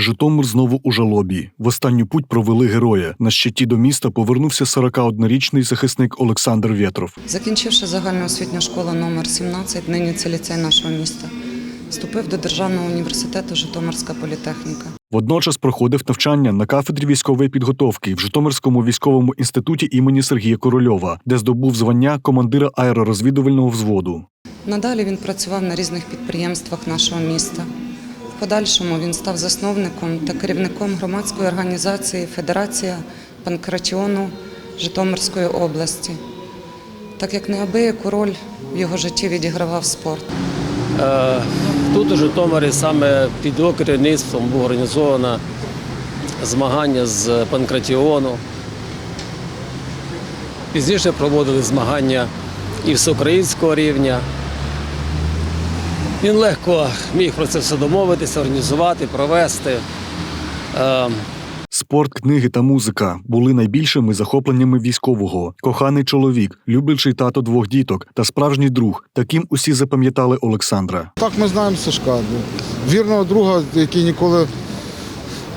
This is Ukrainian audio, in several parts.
Житомир знову у жалобі. В останню путь провели героя. На щиті до міста повернувся 41-річний захисник Олександр Вєтров. Закінчивши загальну освітню школу номер 17, нині це ліцей нашого міста, вступив до Державного університету Житомирська політехніка. Водночас проходив навчання на кафедрі військової підготовки в Житомирському військовому інституті імені Сергія Корольова, де здобув звання командира аеророзвідувального взводу. Надалі він працював на різних підприємствах нашого міста. В подальшому він став засновником та керівником громадської організації Федерація панкратіону Житомирської області. Так як неабияку роль в його житті відігравав спорт. Е, Тут у Житомирі саме під його керівництвом було організовано змагання з панкратіону. Пізніше проводили змагання і всеукраїнського рівня. Він легко міг про це все домовитися, організувати, провести. Спорт, книги та музика були найбільшими захопленнями військового. Коханий чоловік, люблячий тато двох діток та справжній друг. Таким усі запам'ятали Олександра. Так ми знаємо Сашка. Вірного друга, який ніколи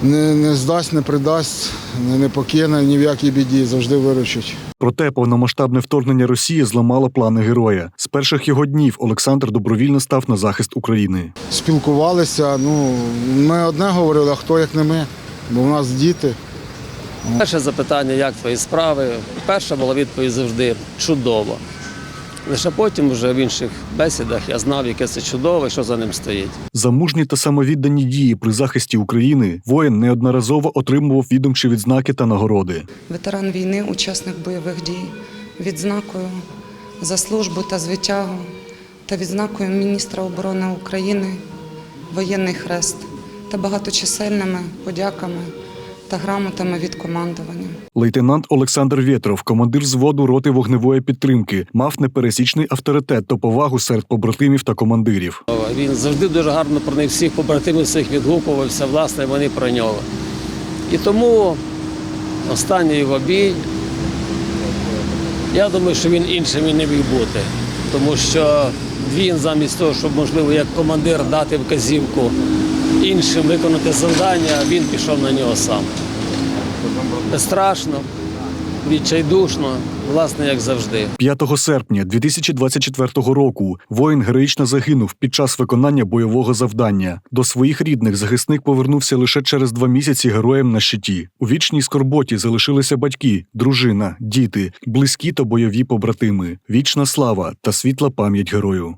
не, не здасть, не придасть, не, не покине ні в якій біді, завжди виручить. Проте повномасштабне вторгнення Росії зламало плани героя. З перших його днів Олександр добровільно став на захист України. Спілкувалися. Ну, ми одне говорили, а хто як не ми, бо в нас діти. Перше запитання, як твої справи? Перша була відповідь завжди чудово. Лише потім, вже в інших бесідах, я знав, яке це чудово і що за ним стоїть. За мужні та самовіддані дії при захисті України воїн неодноразово отримував відомчі відзнаки та нагороди. Ветеран війни, учасник бойових дій, відзнакою за службу та звитягу та відзнакою міністра оборони України, воєнний хрест та багаточисельними подяками та грамотами від командування. Лейтенант Олександр Вєтров, командир зводу роти вогневої підтримки, мав непересічний авторитет та повагу серед побратимів та командирів. Він завжди дуже гарно про них всіх побратимів своїх відгукувався, власне, вони про нього. І тому останній його бій, я думаю, що він іншим і не міг бути. Тому що він замість того, щоб, можливо, як командир дати вказівку іншим виконати завдання, він пішов на нього сам. Безстрашно, відчайдушно, власне, як завжди. 5 серпня 2024 року воїн героїчно загинув під час виконання бойового завдання. До своїх рідних захисник повернувся лише через два місяці героєм на щиті. У вічній скорботі залишилися батьки, дружина, діти, близькі та бойові побратими. Вічна слава та світла пам'ять герою.